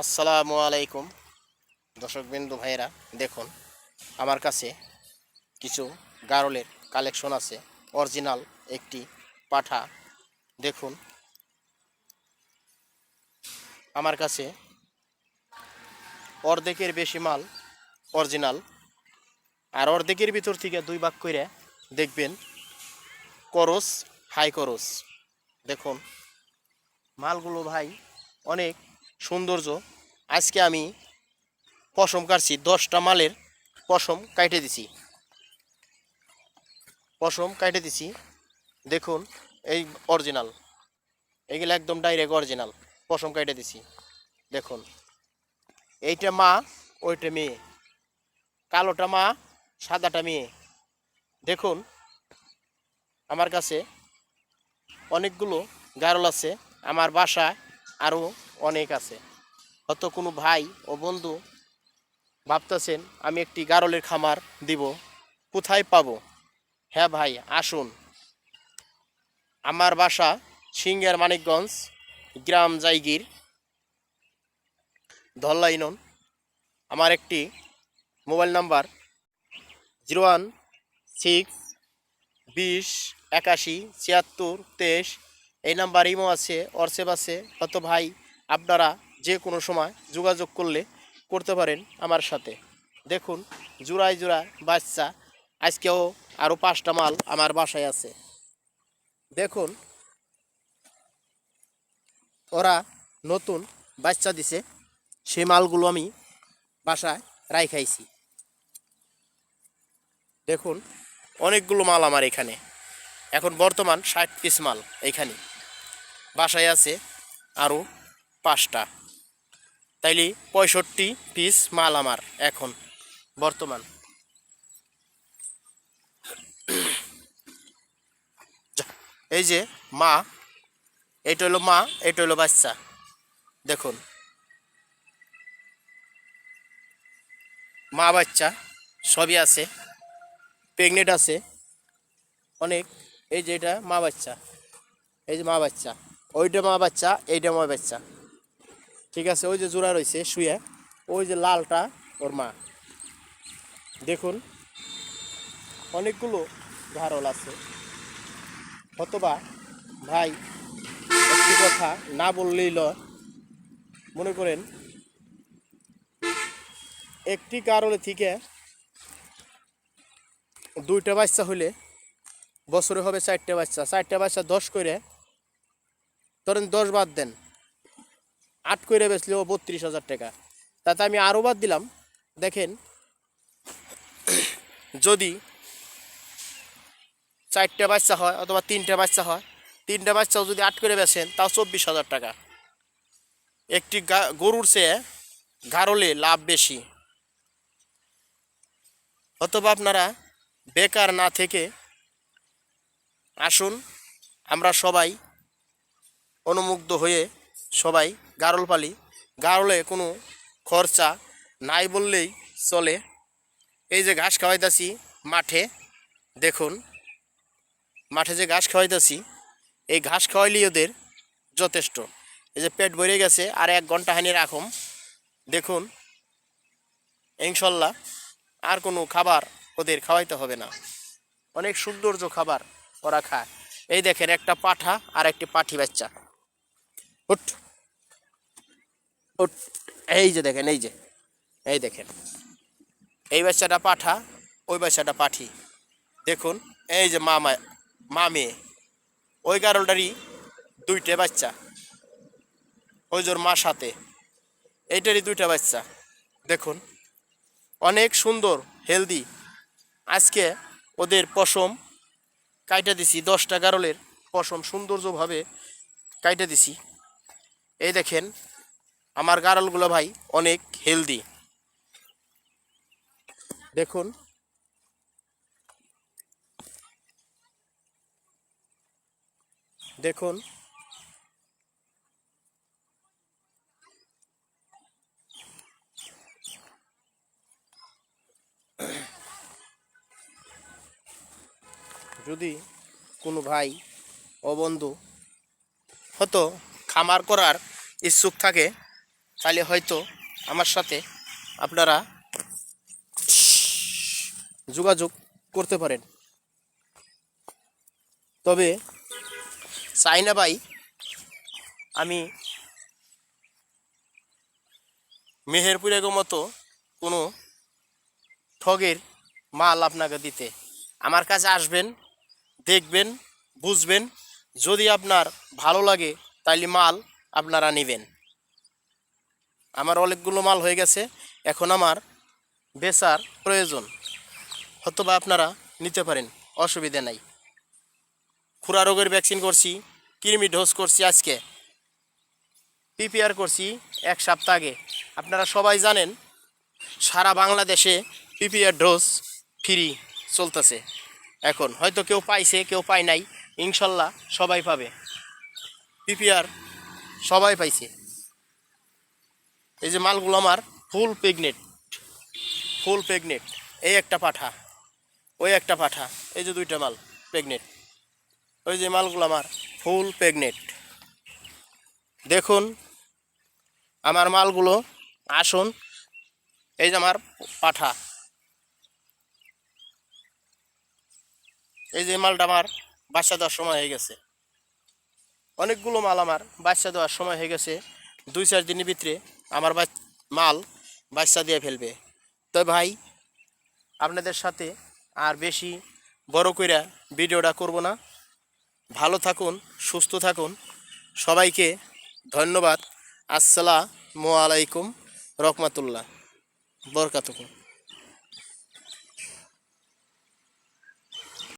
আসসালামু আলাইকুম। দর্শক বিন্দু ভাইয়েরা, দেখুন, আমার কাছে কিছু গারলের কালেকশন আছে, অরিজিনাল একটি পাঠা। দেখুন, আমার কাছে অর্ধেকের বেশি মাল অরিজিনাল। আর অর্ধেকের ভিতর থেকে দুই ভাগ করে দেখবেন, করস, হাই করস। দেখুন, মালগুলো ভাই অনেক সৌন্দর্য। আজকে আমি পশম কাটছি, দশটা মালের পশম কাটে দিছি। পশম কাটে দিছি। দেখুন, এই অরিজিনাল এগুলো একদম ডাইরেক্ট অরিজিনাল পশম কাটে দিছি। দেখুন, এইটা মা, ওইটা মেয়ে। কালোটা মা, সাদাটা মেয়ে। দেখুন, আমার কাছে অনেকগুলো গারল আছে। আমার বাসায় আরও অনেক আছে। হয়তো কোনো ভাই ও বন্ধু ভাবতেছেন, আমি একটি গারলের খামার দিব, কোথায় পাব? হ্যাঁ ভাই, আসুন। আমার বাসা সিঙ্গার মানিকগঞ্জ, গ্রাম জাইগির ধল্লাইনন আমার একটি mobile number zero one six বিশ একাশি ছিয়াত্তর তেইশ। এই নাম্বার ইমো আছে, হোয়াটসঅ্যাপ আছে। হয়তো ভাই আপনারা যে কোনো সময় যোগাযোগ করলে করতে পারেন আমার সাথে। দেখুন, জোড়ায় জোড়ায় বাচ্চা, আজকেও আরও পাঁচটা মাল আমার বাসায় আছে। দেখুন, ওরা নতুন বাচ্চা দিছে সেই মালগুলো আমি বাসায় রাইখাইছি। দেখুন, অনেকগুলো মাল আমার এখানে। এখন বর্তমান ষাট পিস মাল এইখানে বাসায় আছে আরও পাঁচটা। তাইলে পঁয়ষট্টি পিস মাল আমার এখন, বর্তমান। এই যে মা এইটা হলো মা এইটা হলো বাচ্চা। দেখুন। মা, বাচ্চা, সবই আছে। প্রেগনেন্ট আছে। অনেক, এই যে এটা মা, বাচ্চা। এই যে মা, বাচ্চা। ওইটা মা, বাচ্চা, এইটা মা, বাচ্চা। ঠিক আছে, ওই যে জোড়া রয়েছে শুয়ে, ওই যে লালটা ওর মা। দেখুন, অনেকগুলো ঘাড়ল আছে। অথবা ভাই, একটি কথা না বললেই লয় মনে করেন, একটি কারণে থেকে দুইটা বাচ্চা হইলে বছরে হবে চারটে বাচ্চা। চারটে বাচ্চা দশ করে, ধরেন দশ বাদ দেন। আট করে বেচলেও বত্রিশ হাজার টাকা। তাতে আমি আরও বাদ দিলাম। দেখেন, যদি চারটে বাচ্চা হয় অথবা তিনটে বাচ্চা হয়, তিনটে বাচ্চাও যদি আট করে বেচেন, তাও চব্বিশ হাজার টাকা। একটি গরুর চেয়ে গারলে লাভ বেশি। অথবা আপনারা বেকার না থেকে আসুন, আমরা সবাই অনুমুগ্ধ হয়ে সবাই গারল পালি গারলে কোনো খরচা নাই বললেই চলে। এই যে ঘাস খাওয়াইতেছি মাঠে, দেখুন। মাঠে যে ঘাস খাওয়াইতেছি, এই ঘাস খাওয়াইলেই ওদের যথেষ্ট। এই যে পেট ভরে গেছে, আর এক ঘণ্টা হানি রাখুম। দেখুন, ইনশাল্লাহ আর কোনো খাবার ওদের খাওয়াইতে হবে না। অনেক সৌন্দর্য খাবার ওরা খায়। এই দেখেন একটা পাঠা আর একটি পাঠি বাচ্চা। উঠ এই যে দেখেন, এই যে, এই দেখেন। এই বাচ্চাটা পাঠা, ওই বাচ্চাটা পাঠি। দেখুন, এই যে মা মা- মা মেয়ে ওই গারলটারই দুইটা বাচ্চা। ওই জোর মা সাথে, এইটারই দুইটা বাচ্চা। দেখুন, অনেক সুন্দর, হেলদি। আজকে ওদের পশম কাইটা দিছি, দশটা গারলের পশম সৌন্দর্যভাবে কাইটা দিছি। এই দেখেন আমার গারলগুলো ভাই অনেক হেলদি দেখুন। দেখুন। যদি কোনো ভাই ও বন্ধু হয়তো খামার করার ইচ্ছুক থাকে তাহলে হয়তো আমার সাথে আপনারা যোগাযোগ করতে পারেন। তবে চাইনা ভাই, আমি মেহেরপুরের মতো কোনো ঠগের মাল আপনাকে দিতে। আমার কাছে আসবেন, দেখবেন, বুঝবেন, যদি আপনার ভালো লাগে তাইলে মাল আপনারা নেবেন। আমার অনেকগুলো মাল হয়ে গেছে। এখন আমার বেচার প্রয়োজন। হয়তোবা আপনারা নিতে পারেন, অসুবিধা নাই। খুরা রোগের ভ্যাকসিন করছি, কৃমি ডোজ করছি আজকে। পিপিআর করছি এক সপ্তাহ আগে। আপনারা সবাই জানেন, সারা বাংলাদেশে পিপিআর ডোজ ফ্রি চলতেছে। এখন হয়তো কেউ পাইছে, কেউ পায় নাই, ইনশাল্লাহ সবাই পাবে। পিপিআর সবাই পাইছে। এই যে মালগুলো আমার ফুল প্রেগনেট ফুল প্রেগনেট এই একটা পাঠা, ওই একটা পাঠা, এই যে দুইটা মাল প্রেগনেট ওই যে মালগুলো আমার ফুল প্রেগনেট দেখুন, আমার মালগুলো, আসুন, এই যে আমার পাঠা, এই যে মালটা আমার বাচ্চা দেওয়ার সময় হয়ে গেছে। অনেকগুলো মাল আমার বাচ্চা দেওয়ার সময় হয়ে গেছে, দুই চার দিনের ভিতরে। আমার মাল বাচ্চা দিয়ে ফেলবে। তো ভাই, আপনাদের সাথে আর বেশি বড় করে ভিডিওটা করব না। ভালো থাকুন, সুস্থ থাকুন। সবাইকে ধন্যবাদ। আসসালামু আলাইকুম রহমাতুল্লাহ। বরকাতুকুম